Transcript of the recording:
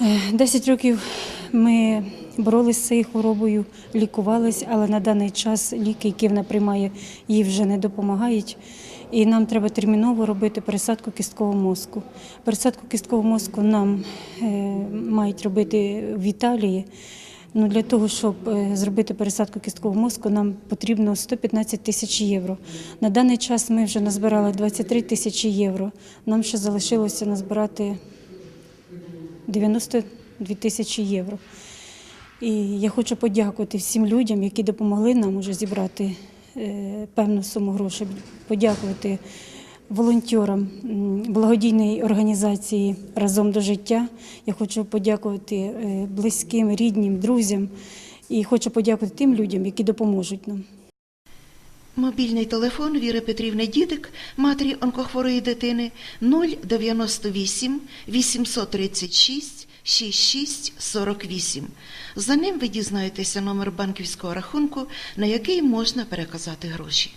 Е, 10 років ми боролися з цією хворобою, лікувалися, але на даний час ліки, які вона приймає, їй вже не допомагають. І нам треба терміново робити пересадку кісткового мозку. Пересадку кісткового мозку нам е, мають робити в Італії. Ну, для того, щоб е, зробити пересадку кісткового мозку, нам потрібно 115 тисяч євро. На даний час ми вже назбирали 23 тисячі євро. Нам ще залишилося назбирати 92 тисячі євро. І я хочу подякувати всім людям, які допомогли нам уже зібрати е, певну суму грошей. Подякувати волонтерам благодійної організації Разом до життя. Я хочу подякувати е, близьким, рідним, друзям. І хочу подякувати тим людям, які допоможуть нам. Мобільний телефон Віри Петрівни Дідик, матері онкохворої дитини 098 836 6648. За ним ви дізнаєтеся номер банківського рахунку, на який можна переказати гроші.